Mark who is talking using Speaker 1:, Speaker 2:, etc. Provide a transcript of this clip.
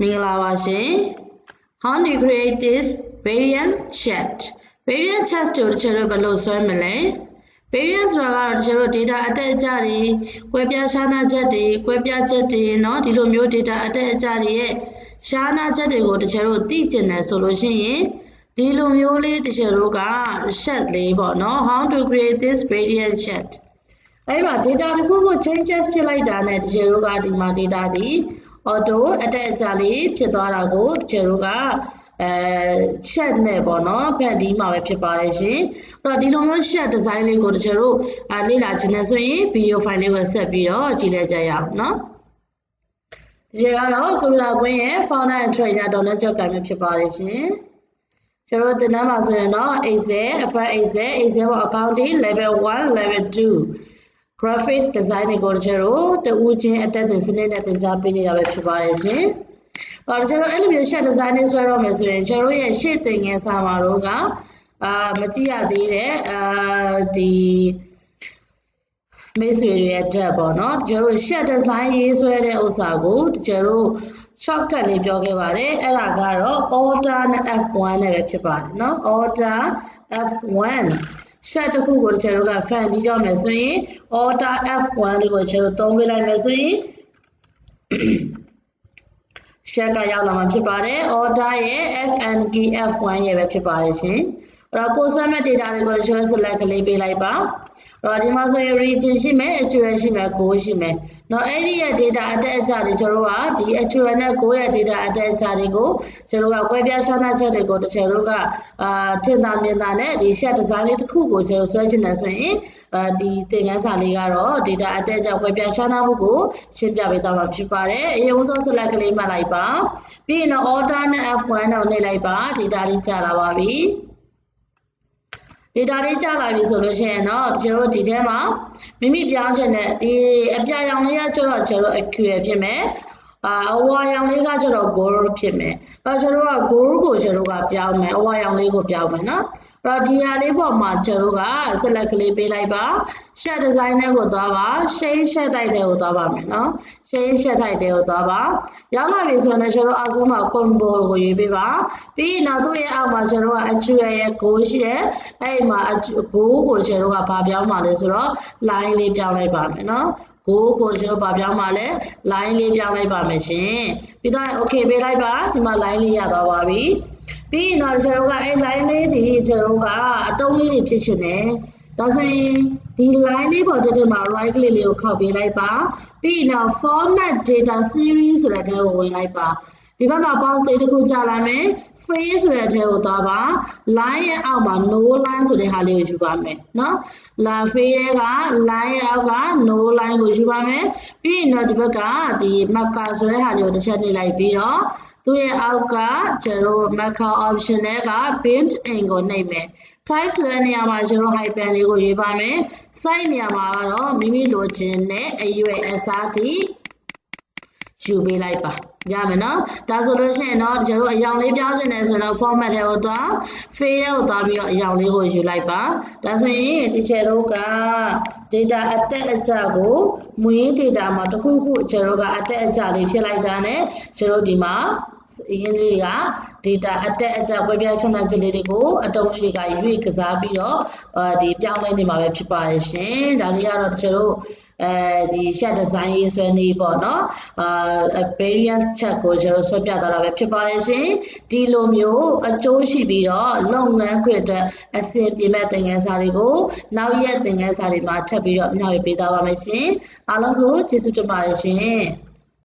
Speaker 1: မင်္ဂလာပါရှင် How do you create this variant chat variant chat တို့တချို့တို့ဘယ်လိုဆွဲမလဲ variant ဆိုတာကတော့တချို့တို့ data အတက်အကျတွေကွဲပြားရှားနာချက်တွေကွဲပြားချက်တွေเนาะဒီလိုမျိုး data အတက်အကျတွေရဲ့ရှားနာချက်တွေကိုတချို့တို့သိကျင်တယ်ဆိုလို့ရှိရင်ဒီလိုမျိုးလေးတချို့တို့က chat လေးပေါ့เนาะ how to create this variant chat အဲ့မှာ data တစ်ခုခု changes ဖြစ်လိုက်တာနဲ့တချို့တို့ကဒီမှာ data ဒီ auto အတက်အကျလေးဖြစ်သွားတာကိုတချို့တို့ကအဲ chat နဲ့ပေါ့နော်ဖန်တီးမှာပဲဖြစ်ပါတယ်ရှင်အဲ့တော့ဒီလိုမျိုး chat design လေးကိုတချို့တို့အဲလေ့လာခြင်းနဲ့ဆိုရင် video file လေးကိုဆက်ပြီးတော့ကြည့်လိုက်ကြရအောင်နော်ဒီကတော့ကိုလာကွင်းရဲ့ founder and trainer.net job ကံမျိုးဖြစ်ပါတယ်ရှင်ကျွန်တော်တင်တန်းမှာဆိုရင်တော့ Excel, File Excel, Excel ပေါ် accounting level 1, level 2 graphic design တွေကိုတချို့တို့တူးချင်းအသက်သင်စနစ်နဲ့သင်ကြားပေးနေတာပဲဖြစ်ပါတယ်ရှင်။အော်ကျွန်တော်အဲ့လိုမျိုး shot design နဲ့ဆွဲတော့မယ်ဆိုရင်ကျွန်တော်ရဲ့ရှေ့သင်ခန်းစာမှာတော့ကအာမကြည့်ရသေးတဲ့အာဒီမိတ်ဆွေတွေရဲ့ depth ပေါ့နော်တကယ်လို့ shot design ရေးဆွဲတဲ့ဥစ္စာကိုတကယ်လို့ shortcut လေးပြောခဲ့ပါတယ်အဲ့ဒါကတော့ order နဲ့ f1 နဲ့ပဲဖြစ်ပါတယ်နော် order f1 share တစ်ခုကိုကျွန်တော်တို့က fan တီးတော့မယ်ဆိုရင် order F1 လေးကိုကျွန်တော်သုံးပေးလိုက်မယ်ဆိုရင် share ကရောက်လာမှာဖြစ်ပါတယ် order ရဲ့ FN key F1 ရဲ့ပဲဖြစ်ပါတယ်ရှင် အဲ့တော့ကိုဆွဲမဲ့ data တွေကို dual select ကလေးပေးလိုက်ပါအဲ့တော့ဒီမှာဆိုရင် region ရှိမယ် actual ရှိမယ် goal ရှိမယ်နော်အဲ့ဒီရဲ့ data အတက်အကျတွေကျွန်တော်တို့ကဒီ actual နဲ့ goal ရဲ့ data အတက်အကျတွေကိုကျွန်တော်တို့ကကွဲပြားဆွမ်းနာချက်တွေကိုကျွန်တော်တို့ကအာထင်သာမြင်သာနဲ့ဒီ shed design လေးတစ်ခုကိုကျွန်တော်ဆွဲချင်တယ်ဆိုရင်အာဒီသင်ခန်းစာလေးကတော့ data အတက်အကျကွဲပြားဆွမ်းနာမှုကိုရှင်းပြပေးသွားမှာဖြစ်ပါတယ်အရင်ဆုံး select ကလေးမှတ်လိုက်ပါပြီးရင်တော့ order နဲ့ f1 တော့နှိပ်လိုက်ပါ data လေးကြာလာပါပြီ data လေးကြာလာပြီဆိုလို့ရှိရင်တော့ကျွန်တော်ဒီထဲမှာမိမိပြောင်းချင်တဲ့ဒီအပြရောင်လေးကကျတော့ကျွန်တော် accurate ဖြစ်မယ်အာအဝါရောင်လေးကကျတော့ gold ဖြစ်မယ်အဲကျွန်တော်က gold ကိုကျွန်တော်ကပြောင်းမယ်အဝါရောင်လေးကိုပြောင်းမယ်နော်အဲ့ တော့ဒီဟာလေးပေါ်မှာကျွန်တော်က select ကလေးပေးလိုက်ပါ shade design နဲ့ကိုသွားပါ shade shade တိုက်တဲ့ကိုသွားပါမယ်နော် shade shade တိုက်တဲ့ကိုသွားပါရောက်လာပြီဆိုရင်ကျွန်တော်အောက်ဆုံးမှာ combo ကိုရွေးပေးပါပြီးရင်တော့သူ့ရဲ့အောက်မှာကျွန်တော်က actual ရဲ့ goal ရှိတယ်အဲ့ဒီမှာ goal ကိုကျွန်တော်ကဘာပြောင်းမှာလဲဆိုတော့ line လေးပြောင်းလိုက်ပါမယ်နော်ကိုကိုကျွန်တော်ဗာပြောင်းပါလဲ line လေးပြောင်းလိုက်ပါမယ်ရှင်ပြီးတော့ okay ပေးလိုက်ပါဒီမှာ line လေးရသွားပါပြီ ပြီးရင်တော့ကျွန်တော်ကအဲ့ line လေးဒီကျွန်တော်ကအတုံးလေးတွေဖြစ်ရှင်တယ်ဒါဆိုရင်ဒီ line လေးပေါ်တက်တက်မှာ right click လေးကိုခောက်ပေးလိုက်ပါပြီးရင်တော့ format data series ဆိုတဲ့အဲကိုဝင်လိုက်ပါဒီဘက်မှာ box လေးတစ်ခုကြာလာမယ် face ဆိုတဲ့အချက်ကိုသွားပါ line ရဲ့အောက်မှာ no line ဆိုတဲ့ဟာလေးကိုယူပါမယ်နော် la face ရဲ့က line ရဲ့အောက်က no line ကိုယူပါမယ်ပြီးရင်တော့ဒီဘက်ကဒီ marker ဆိုတဲ့ဟာလေးကိုတစ်ချက်နှိပ်လိုက်ပြီးတော့ သူ့ရဲ့အောက်ကကျွန်တော် marker option တွေက built in ကိုနှိပ်မယ် type ဆိုတဲ့နေရာမှာကျွန်တော် hyperlink လေးကိုရွေးပါမယ် site နေရာမှာကတော့မိမိလိုချင်တဲ့အရွယ်အစားတိယူပေးလိုက်ပါ ရမယ်နော်ဒါဆိုလို့ရှိရင်တော့ကျွန်တော်အယောင်လေးပြောင်းချင်တယ်ဆိုရင်တော့ format ထဲကိုသွား fade ထဲကိုသွားပြီးတော့အယောင်လေးကိုယူလိုက်ပါဒါဆိုရင်ဒီချက်တို့က data အတက်အကျကိုမွေး data မှာတစ်ခုခုကျွန်တော်ကအတက်အကျလေးဖြစ်လိုက်တာ ਨੇ ကျွန်တော်ဒီမှာအရင်လေးက data အတက်အကျကွဲပြားရှင်းတဲ့ချက်လေးတွေကိုအတုံးလေးတွေကရွေ့ကစားပြီးတော့ဒီပြောင်းလဲနေမှာပဲဖြစ်ပါရဲ့ရှင်ဒါလေးကတော့ကျွန်တော် အဲဒီ chat design ရေးဆွဲနေပေါ့နော်အာ variance chat ကိုကျွန်တော်ဆွဲပြသွားတာပဲဖြစ်ပါတယ်ရှင်ဒီလိုမျိုးအကျိုးရှိပြီးတော့လုပ်ငန်းခွင့်အတွက်အဆင်ပြေမဲ့သင်ခန်းစာတွေကိုနောက်ရက်သင်ခန်းစာတွေမှာထပ်ပြီးတော့မျှဝေပေးသွားပါမယ်ရှင်အားလုံးကိုကျေးဇူးတင်ပါတယ်ရှင်